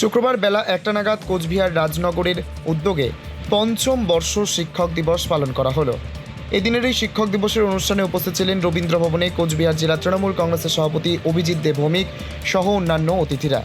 শুক্রবার বেলা একটা নাগাদ কোচবিহার রাজনগরের উদ্যোগে পঞ্চম বর্ষ শিক্ষক দিবস পালন করা হলো। এদিনের এই শিক্ষক দিবসের অনুষ্ঠানে উপস্থিত ছিলেন রবীন্দ্র ভবনে কোচবিহার জেলা তৃণমূল কংগ্রেসের সভাপতি অভিজিৎ দেব ভৌমিক সহ অন্যান্য অতিথিরা।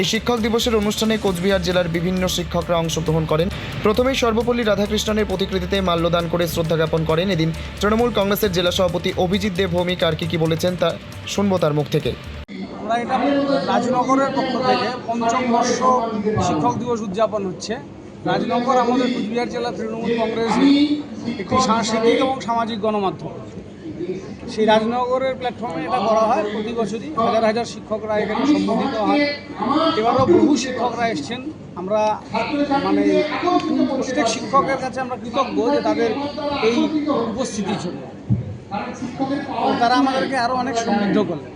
এই শিক্ষক দিবসের অনুষ্ঠানে কোচবিহার জেলার বিভিন্ন শিক্ষকরা অংশগ্রহণ করেন। প্রথমেই সর্বপল্লী রাধাকৃষ্ণনের প্রতিকৃতিতে মাল্যদান করে শ্রদ্ধা জ্ঞাপন করেন। এদিন তৃণমূল কংগ্রেসের জেলা সভাপতি অভিজিৎ দেব ভৌমিক আর কি কি বলেছেন তা শুনব তার মুখ থেকে। এটা রাজনগরের পক্ষ থেকে পঞ্চম বর্ষ শিক্ষক দিবস উদযাপন হচ্ছে। রাজনগর আমাদের কুচবিহার জেলা তৃণমূল কংগ্রেস একটি সাংস্কৃতিক এবং সামাজিক গণমাধ্যম। সেই রাজনগরের প্ল্যাটফর্মে এটা করা হয় প্রতি বছরই। হাজার হাজার শিক্ষকরা এখানে সম্বোধিত হয়। এবারও বহু শিক্ষকরা এসছেন। আমরা মানে প্রত্যেক শিক্ষকের কাছে আমরা কৃতজ্ঞ যে তাদের এই উপস্থিতির জন্য। তারা আমাদেরকে আরও অনেক সমৃদ্ধ করলেন।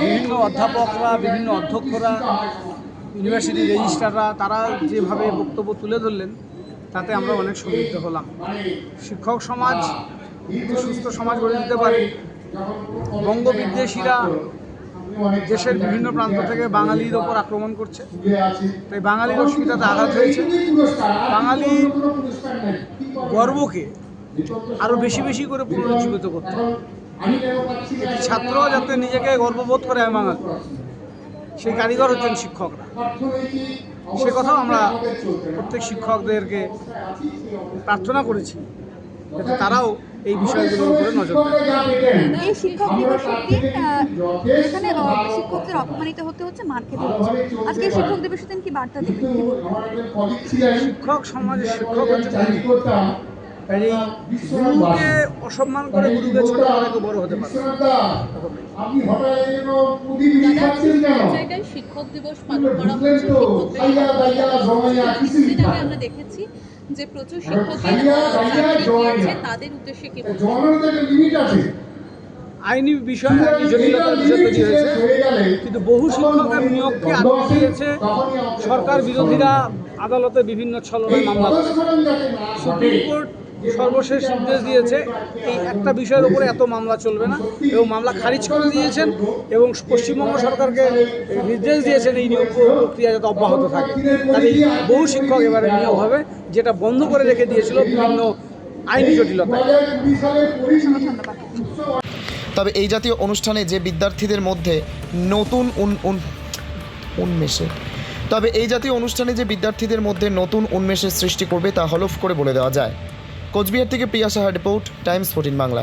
বিভিন্ন অধ্যাপকরা, বিভিন্ন অধ্যক্ষরা ইউনিভার্সিটি রেজিস্ট্রাররা তারা যেভাবে বক্তব্য তুলে ধরলেন, তাতে আমরা অনেক সমৃদ্ধ হলাম। শিক্ষক সমাজ সুস্থ সমাজ গড়ে দিতে পারে। বঙ্গ বিদ্বেষীরা দেশের বিভিন্ন প্রান্ত থেকে বাঙালির ওপর আক্রমণ করছে। তাই বাঙালির অসুবিধাতে আঘাত হয়েছে। বাঙালি গর্বকে আরও বেশি বেশি করে পুনরুজ্জীবিত করতে ছাত্র যাতে নিজেকে গর্ববোধ করে আমি বাঙালি সেই কারিগর হচ্ছেন শিক্ষকরা। সে কথাও আমরা প্রত্যেক শিক্ষকদেরকে প্রার্থনা করেছি যাতে তারাও এই বিষয়গুলোর উপরে নজর দেয় এই শিক্ষক দিবসের দিন শিক্ষকদের অপমানিত হতে হচ্ছে মার খেতে আজকে শিক্ষক দিবসের দিন কি বার্তা দেবেন? শিক্ষক সমাজের শিক্ষক হচ্ছে এই গুরুকে অসম্মান করে গুরুকে ছোট করে বড় হতে পারে। জায়গায় শিক্ষক দিবস পালন করা হচ্ছে আমরা দেখেছি যে প্রচুর শিক্ষকদের তাদের উদ্দেশ্যে কি আইনি বিষয় আইনি বিষয় হয়েছে কিন্তু বহু শিক্ষকের নিয়োগকে আটকে দিয়েছে সরকার বিরোধীরা আদালতে বিভিন্ন ছলনায় মামলা সুপ্রিম কোর্ট সর্বশেষ নির্দেশ দিয়েছে, এই একটা বিষয়ের উপরে এত মামলা চলবে না এবং মামলা খারিজ করে দিয়েছেন এবং পশ্চিমবঙ্গ সরকারকে নির্দেশ দিয়েছেন এই নিয়োগ প্রক্রিয়া যাতে অব্যাহত থাকে। তাহলে বহু শিক্ষক এবারে নিয়োগ হবে, যেটা বন্ধ করে রেখে দিয়েছিল বিভিন্ন আইনি ধন্যবাদ তবে এই জাতীয় অনুষ্ঠানে যে বিদ্যার্থীদের মধ্যে নতুন উন, উন- উন্মেষে। তবে এই জাতীয় অনুষ্ঠানে যে বিদ্যার্থীদের মধ্যে নতুন উন্মেষের সৃষ্টি করবে তা হলফ করে বলে দেওয়া যায়। কোচবিহার থেকে Priya Saha report Times fourteen Bangla.